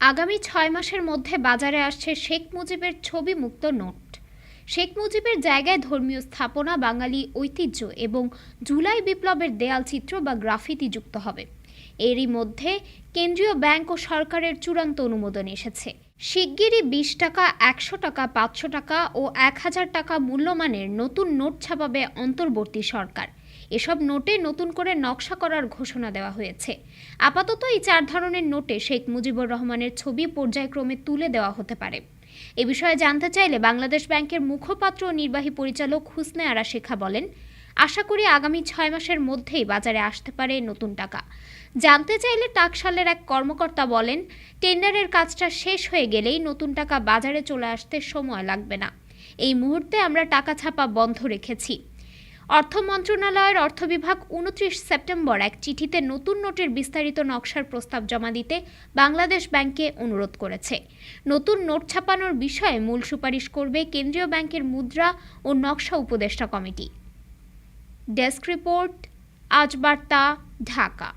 আগামী ছয় মাসের মধ্যে বাজারে আসছে শেখ মুজিবের ছবি মুক্ত নোট। শেখ মুজিবের জায়গায় ধর্মীয় স্থাপনা, বাঙালি ঐতিহ্য এবং জুলাই বিপ্লবের দেয়াল চিত্র বা গ্রাফিতি যুক্ত হবে। এরই মধ্যে কেন্দ্রীয় ব্যাংক ও সরকারের চূড়ান্ত অনুমোদন এসেছে। শিগগিরই বিশ টাকা, একশো টাকা, পাঁচশো টাকা ও এক হাজার টাকা মূল্যমানের নতুন নোট ছাপাবে অন্তর্বর্তী সরকার। এসব নোটে নতুন করে নকশা করার ঘোষণা দেওয়া হয়েছে। আপাতত এই চার ধরনের নোটে শেখ মুজিবুর রহমানের ছবি পর্যায়ক্রমে তুলে দেওয়া হতে পারে। এ বিষয়ে জানতে চাইলে বাংলাদেশ ব্যাংকের মুখপাত্র ও নির্বাহী পরিচালক হুসনে আরা শেখা বলেন, আশা করি আগামী ছয় মাসের মধ্যেই বাজারে আসতে পারে নতুন টাকা। জানতে চাইলে টাকশালের এক কর্মকর্তা বলেন, টেন্ডারের কাজটা শেষ হয়ে গেলেই নতুন টাকা বাজারে চলে আসতে সময় লাগবে না। এই মুহূর্তে আমরা টাকা ছাপা বন্ধ রেখেছি। অর্থ মন্ত্রণালয়ের অর্থ বিভাগ উনত্রিশ সেপ্টেম্বর এক চিঠিতে নতুন নোটের বিস্তারিত নকশার প্রস্তাব জমা দিতে বাংলাদেশ ব্যাংকে অনুরোধ করেছে। নতুন নোট ছাপানোর বিষয়ে মূল সুপারিশ করবে কেন্দ্রীয় ব্যাংকের মুদ্রা ও নকশা উপদেষ্টা কমিটি। ডেস্ক রিপোর্ট, আজ বার্তা, ঢাকা।